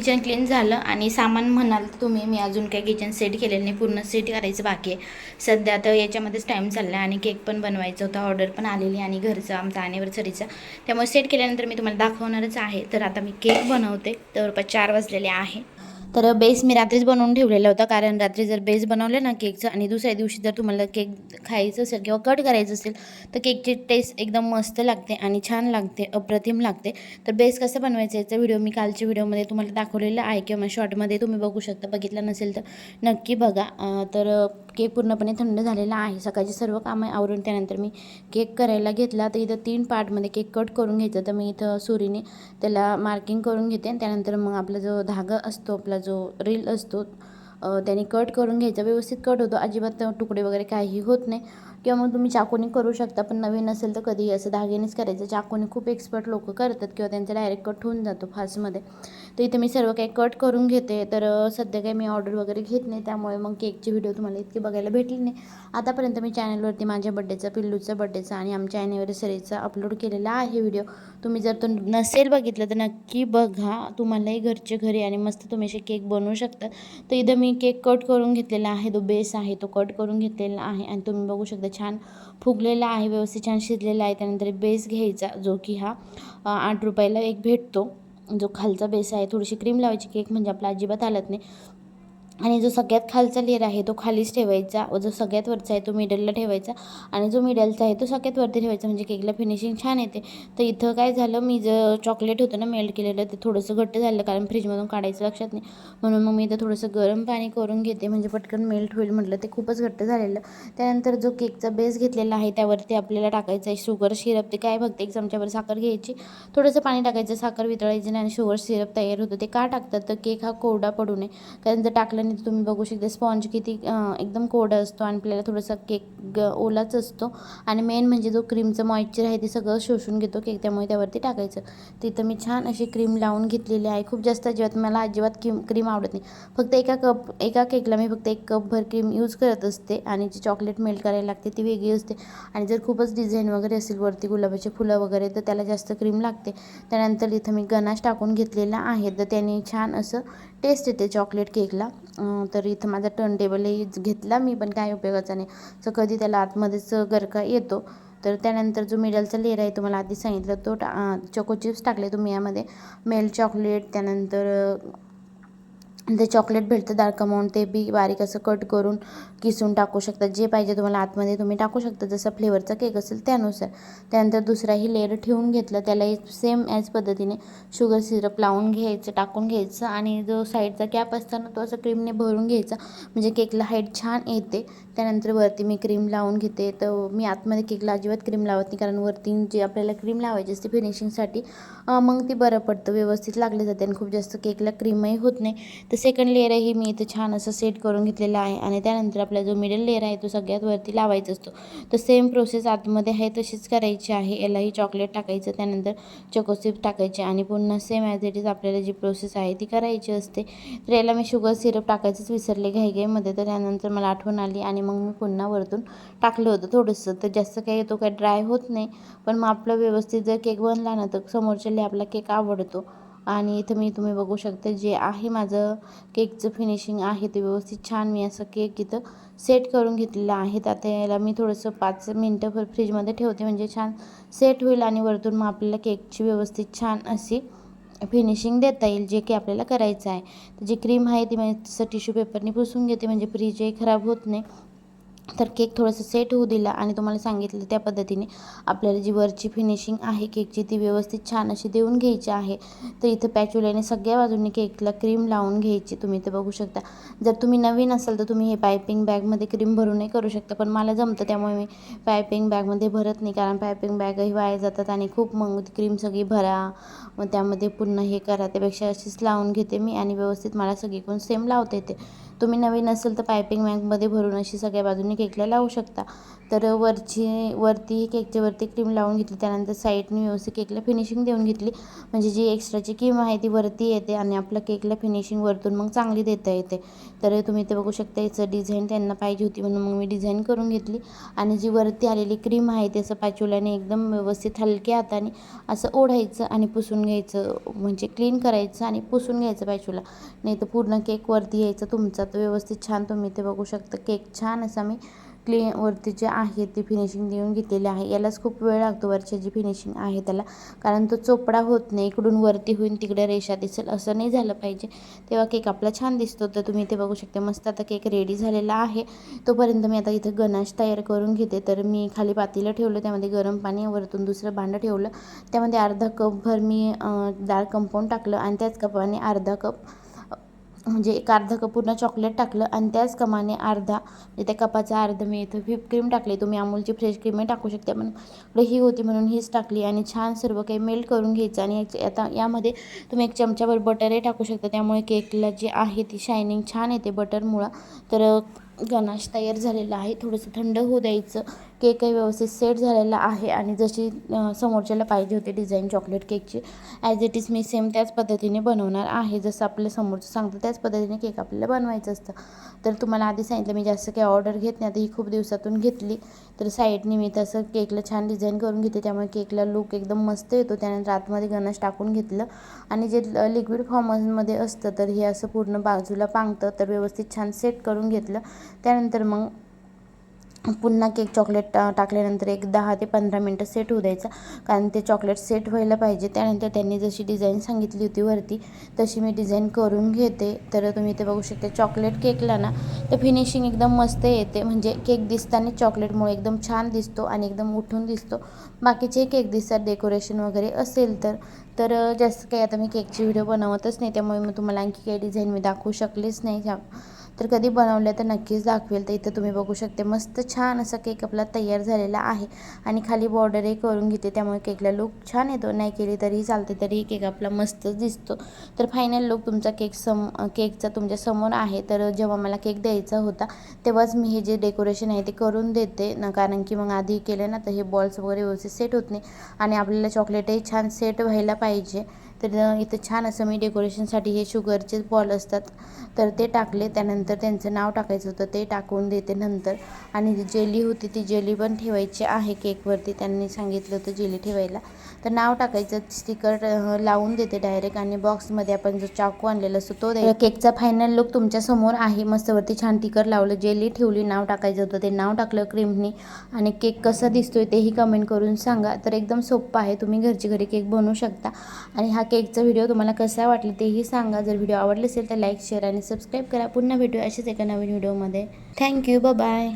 Kitchen clean झालं आणि सामान म्हणाल तुम्ही मी अजून काही किचन सेट केलेलं नाही पूर्ण सेट करायचं बाकी आहे. सध्या तर याच्यामध्येच टाईम चालला आहे आणि केक पण बनवायचा होता ऑर्डर पण आलेली आणि घरचा आमचा ॲनिव्हर्सरीचा त्यामुळे सेट केल्यानंतर मी तुम्हाला दाखवणारच आहे. तर आता मी केक बनवते. जवळपास चार वाजलेले आहे. तर बेस मी रात्रीच बनवून ठेवलेला होता. कारण रात्री जर बेस बनवलं ना केकचं आणि दुसऱ्या दिवशी जर तुम्हाला केक खायचं असेल किंवा कट करायचं असेल तर केकची टेस्ट एकदम मस्त लागते आणि छान लागते अप्रतिम लागते. तर बेस कसं बनवायचं याचा व्हिडिओ मी कालच्या व्हिडिओमध्ये तुम्हाला दाखवलेला आहे किंवा शॉर्टमध्ये तुम्ही बघू शकता. बघितला नसेल तर नक्की बघा. तर केक पूर्णपणे थंड झालेला आहे. सकाळची सर्व कामं आवरून त्यानंतर मी केक करायला घेतला. तर इथं तीन पार्टमध्ये केक कट करून घ्यायचा. तर मी इथं सुरीने त्याला मार्किंग करून घेते आणि त्यानंतर मग आपला जो धागा असतो आपला जो रील असतो त्याने कट करून घ्यायचा. व्यवस्थित कट होतो. अजिबात तुकडे वगैरे काही होत नाही. किंवा मग तुम्ही चाकूने करू शकता पण नवीन असेल तर कधीही असं धाग्यानेच करायचं. चाकूने खूप एक्सपर्ट लोक करतात किंवा त्यांचा डायरेक्ट कट होऊन जातो फास्टमध्ये. तर इथे मी सर्व काही कट करून घेते. तर सध्या काही मी ऑर्डर वगैरे घेत नाही. त्यामुळे मग केकची व्हिडिओ तुम्हाला इतकी बघायला भेटली नाही. आतापर्यंत मी चॅनलवरती माझ्या बड्डेचा पिल्लूचा बड्डेचा आणि आमच्या ॲनिव्हर्सरीचा अपलोड केलेला आहे व्हिडिओ तुम्ही जर तो नसेल बघितलं तर नक्की बघा. तुम्हालाही घरचे घरी आणि मस्त तुम्ही असे केक बनवू शकता. तर इथं मी केक कट करून घेतलेला आहे. तो बेस आहे तो कट करून घेतलेला आहे आणि तुम्ही बघू शकता छान फुगलेला आहे. व्यवस्थित छान शिजलेला आहे. त्यानंतर बेस घ्यायचा जो की हा आठ रुपयाला एक भेटतो. जो खालचा बेस आहे थोडीशी क्रीम लावायची केक म्हणजे आपला अजिबात हालत नाही. आणि जो सगळ्यात खालचा लेअर आहे तो खालीच ठेवायचा व जो सगळ्यात वरचा आहे तो मिडलला ठेवायचा आणि जो मिडलचा आहे तो सगळ्यात वरती ठेवायचा. म्हणजे केकला फिनिशिंग छान येते. तर इथं काय झालं मी जर चॉकलेट होतं ना मेल्ट केलेलं ते थोडंसं घट्ट झालं कारण फ्रीजमधून काढायचं लक्षात नाही. म्हणून मग मी इथं थोडंसं गरम पाणी करून घेते. म्हणजे पटकन मेल्ट होईल म्हटलं ते खूपच घट्ट झालेलं. त्यानंतर जो केकचा बेस घेतलेला आहे त्यावरती आपल्याला टाकायचं आहे शुगर सिरप ते काय फक्त एक चमच्यावर साखर घ्यायची. थोडंसं पाणी टाकायचं साखर वितळायची नाही आणि शुगर सिरप तयार होतं. ते का टाकतात? तर केक हा कोरडा पडू नये. कारण जर टाकलं आणि तुम्ही बघू शकता स्पॉन्ज किती एकदम कोरडा असतो आणि आपल्याला थोडासा केक ग- ओलाच असतो. आणि मेन म्हणजे जो क्रीमचं मॉइश्चर आहे ते सगळं शोषून घेतो केक त्यामुळे त्यावरती टाकायचं. तिथं मी छान अशी क्रीम लावून घेतलेली आहे. खूप जास्त अजिबात मला अजिबात क्रीम क्रीम आवडत नाही. फक्त एका कप एका केकला मी फक्त एक कपभर क्रीम यूज करत असते आणि जी चॉकलेट मेल्ट करायला लागते ती वेगळी असते. आणि जर खूपच डिझाईन वगैरे असेल वरती गुलाबाचे फुलं वगैरे तर त्याला जास्त क्रीम लागते. त्यानंतर इथं मी गनाश टाकून घेतलेला आहे. तर त्याने छान असं टेस्ट येते चॉकलेट केकला तर इथं माझा टर्न टेबलही घेतला मी पण काय उपयोगाचा नाही. सो कधी त्याला आतमध्येच गरका येतो. तर त्यानंतर जो मिडलचा लेअर आहे तुम्हाला आधी सांगितलं. तो टा चोको चिप्स टाकले तुम्ही यामध्ये. मेल चॉकलेट त्यानंतर ते चॉकलेट भेटतं डार्क अमाऊंट ते बी बारीक असं कट करून किसून टाकू शकता. जे पाहिजे तुम्हाला आतमध्ये तुम्ही टाकू शकता. जसा फ्लेवरचा केक असेल त्यानुसार. त्यानंतर दुसराही लेअर ठेवून घेतलं. त्यालाही सेम ॲज पद्धतीने शुगर सिरप लावून घ्यायचं टाकून घ्यायचं आणि जो साईडचा कॅप असताना तो असं क्रीमने भरून घ्यायचा. म्हणजे केकला हाईट छान येते. त्यानंतर वरती मी क्रीम लावून घेते. तर मी आतमध्ये केकला अजिबात क्रीम लावत नाही. कारण वरती जी आपल्याला क्रीम लावायची असते फिनिशिंगसाठी मग ती बरं पडतं. व्यवस्थित लागले जाते आणि खूप जास्त केकला क्रीमही होत नाही. तर सेकंड लेअरही मी इथं छान असं सेट करून घेतलेलं आहे आणि त्यानंतर आपला जो मिडल लेअर आहे तो सगळ्यात वरती लावायचा असतो. तर सेम प्रोसेस आतमध्ये आहे तशीच करायची आहे. यालाही चॉकलेट टाकायचं त्यानंतर चकोसिप टाकायचे आणि पुन्हा सेम ॲज इट इज आपल्याला जी प्रोसेस आहे ती करायची असते. तर याला मी शुगर सिरप टाकायचंच विसरले घाईघाईमध्ये तर त्यानंतर मला आठवण आली आणि मग मी पुन्हा वरतून टाकलं होतं थोडंसं. तर जास्त काही तो काय ड्राय होत नाही पण मग आपलं व्यवस्थित जर केक बनला ना तर समोरच्याला आपला केक आवडतो. आणि इथं मी तुम्ही बघू शकता जे आहे माझं केकचं फिनिशिंग आहे ते व्यवस्थित छान मी असं केक इथं सेट करून घेतलेलं आहे. आता याला मी थोडंसं पाच मिनटं फर फ्रीजमध्ये ठेवते म्हणजे छान सेट होईल आणि वरतून मग आपल्याला केकची व्यवस्थित छान अशी फिनिशिंग देता येईल जे की आपल्याला करायचं आहे. तर जी क्रीम आहे ती मी तसं टिश्यू पेपरने पुसून घेते म्हणजे फ्रीजही खराब होत नाही. तर केक थोडंसं सेट होऊ दिला आणि तुम्हाला सांगितलं त्या पद्धतीने आपल्याला जी वरची फिनिशिंग आहे केकची ती व्यवस्थित छान अशी देऊन घ्यायची आहे. तर इथं पॅच्युल्याने सगळ्या बाजूंनी केकला क्रीम लावून घ्यायची. तुम्ही ते बघू शकता. जर तुम्ही नवीन असाल तर तुम्ही हे पायपिंग बॅगमध्ये क्रीम भरूनही करू शकता. पण मला जमतं त्यामुळे मी पायपिंग बॅगमध्ये भरत नाही. कारण पायपिंग बॅगही वाया जातात आणि खूप मग क्रीम सगळी भरा. मग त्यामध्ये पुन्हा हे करा. त्यापेक्षा अशीच लावून घेते मी आणि व्यवस्थित मला सगळीकडून सेम लावता येते. तुम्ही नवीन असेल तर पायपिंग बँकमध्ये भरून अशी सगळ्या बाजूनी केकला लावू शकता. तर वरची वरती केकच्या वरती क्रीम लावून घेतली. त्यानंतर साईडने व्यवस्थित केकला फिनिशिंग देऊन घेतली. म्हणजे जी एक्स्ट्राची क्रीम आहे ती वरती येते आणि आपल्या केकला फिनिशिंग वरतून मग चांगली देता येते. तर तुम्ही ते बघू शकता याचं डिझाईन त्यांना पाहिजे होती म्हणून मग मी डिझाईन करून घेतली. आणि जी वरती आलेली क्रीम आहे ते असं पाचोल्याने एकदम व्यवस्थित हलक्या हाताने असं ओढायचं आणि पुसून घ्यायचं. म्हणजे क्लीन करायचं आणि पुसून घ्यायचं पाचोला नाही तर पूर्ण केक वरती यायचं तुमचा. तर व्यवस्थित छान तुम्ही ते बघू शकता. केक छान असा मी क्लीन वरती जे आहे ती फिनिशिंग देऊन घेतलेली आहे. यालाच खूप वेळ लागतो वरची जी फिनिशिंग आहे त्याला. कारण तो चोपडा होत नाही. इकडून वरती होईल तिकडे रेषा दिसेल. असं नाही झालं पाहिजे. तेव्हा केक आपला छान दिसतो. तर तुम्ही ते बघू शकता. मस्त आता केक रेडी झालेला आहे. तोपर्यंत मी आता इथं गणाश तयार करून घेते. तर मी खाली पातीला ठेवलं. त्यामध्ये गरम पाणी वरतून दुसरं भांडं ठेवलं. त्यामध्ये अर्धा कपभर मी डाळ कंपाऊंड टाकलं. आणि त्याच कपाने अर्धा कप म्हणजे एक अर्धा कप पूर्ण चॉकलेट टाकलं आणि त्याच कमाने अर्धा म्हणजे त्या कपाचा अर्धा मी इथं व्हिप क्रीम टाकली. तुम्ही अमूलची फ्रेश क्रीमही टाकू शकता पण इकडे ही होती म्हणून हीच टाकली आणि छान सर्व काही मेल्ट करून घ्यायचं आणि आता यामध्ये तुम्ही एक चमच्यावर बटरही टाकू शकता. त्यामुळे केकला जी आहे ती शायनिंग छान येते बटरमुळं तर गणाश तयार झालेला आहे. थोडंसं थंड होऊ द्यायचं. केकही व्यवस्थित सेट झालेला आहे आणि जशी समोरच्याला पाहिजे होते डिझाईन चॉकलेट केकची ॲज इट इज मी सेम त्याच पद्धतीने बनवणार आहे. जसं आपलं समोरचं सांगतं त्याच पद्धतीने केक आपल्याला बनवायचं असतं. तर तुम्हाला आधी सांगितलं मी जास्त काही ऑर्डर घेत नाही. आता ही खूप दिवसातून घेतली. तर साईडने मी तसं केकला छान डिझाईन करून घेते. त्यामुळे केकला लुक एकदम मस्त येतो. त्यानंतर आतमध्ये गणाश टाकून घेतलं. आणि जे लिक्विड फॉर्ममध्ये असतं तर हे असं पूर्ण बाजूला पांगतं. तर व्यवस्थित छान सेट करून घेतलं. त्यानंतर मग पुन्हा केक चॉकलेट टाकल्यानंतर एक दहा ते पंधरा मिनटं सेट होऊ द्यायचं. कारण ते चॉकलेट सेट व्हायला पाहिजे. त्यानंतर त्यांनी जशी डिझाईन सांगितली होती वरती तशी मी डिझाईन करून घेते. तर तुम्ही ते बघू शकता चॉकलेट केकला ना तर फिनिशिंग एकदम मस्त येते. म्हणजे केक दिसताना चॉकलेटमुळे एकदम छान दिसतो आणि एकदम उठून दिसतो. बाकीचे केक दिसतात डेकोरेशन वगैरे असेल तर. तर जास्त काही आता मी केकची व्हिडिओ बनवतच नाही. त्यामुळे मग तुम्हाला आणखी काही डिझाईन मी दाखवू शकलेच नाही. तर कधी बनवलं तर नक्कीच दाखवेल. तर इथं तुम्ही बघू शकते मस्त छान असा केक आपला तयार झालेला आहे. आणि खाली बॉर्डरही करून घेते त्यामुळे केकला लुक छान येतो. नाही केली तरीही चालते तरी केक आपला मस्तच दिसतो. तर फायनल लुक तुमचा केक सम केकचा तुमच्यासमोर आहे. तर जेव्हा मला केक द्यायचा होता तेव्हाच मी हे जे डेकोरेशन आहे ते करून देते. ना कारण की मग आधी केलं ना तर हे बॉल्स वगैरे व्यवस्थित सेट होत नाही. आणि आपल्याला चॉकलेटही छान सेट व्हायला पाहिजे. तर इथं छान असं मी डेकोरेशनसाठी हे शुगरचे बॉल असतात. तर ते टाकले. त्यानंतर त्यांचं नाव टाकायचं होतं. ते टाकून देते नंतर. आणि जेली होती ती जेली पण ठेवायची आहे केकवरती त्यांनी सांगितलं होतं जेली ठेवायला. तर नाव टाकायचं स्टिकर लावून देते डायरेक्ट आणि बॉक्समध्ये आपण जो चाकू आणलेला असतो तो द्यायचा. केकचा फायनल लुक तुमच्यासमोर आहे. मस्तवरती छान टिकर लावलं. जेली ठेवली नाव टाकायचं होतं. ते नाव टाकलं क्रीमनी आणि केक कसा दिसतोय तेही कमेंट करून सांगा. तर एकदम सोप्पं आहे. तुम्ही घरची घरी केक बनवू शकता. आणि हा केकचा व्हिडिओ तुम्हाला कसा वाटला तेही सांगा. जर व्हिडिओ आवडले असेल तर लाईक शेअर आणि सबस्क्राईब करा. पुन्हा भेटू असेच एका नवीन व्हिडिओमध्ये थँक्यू बाय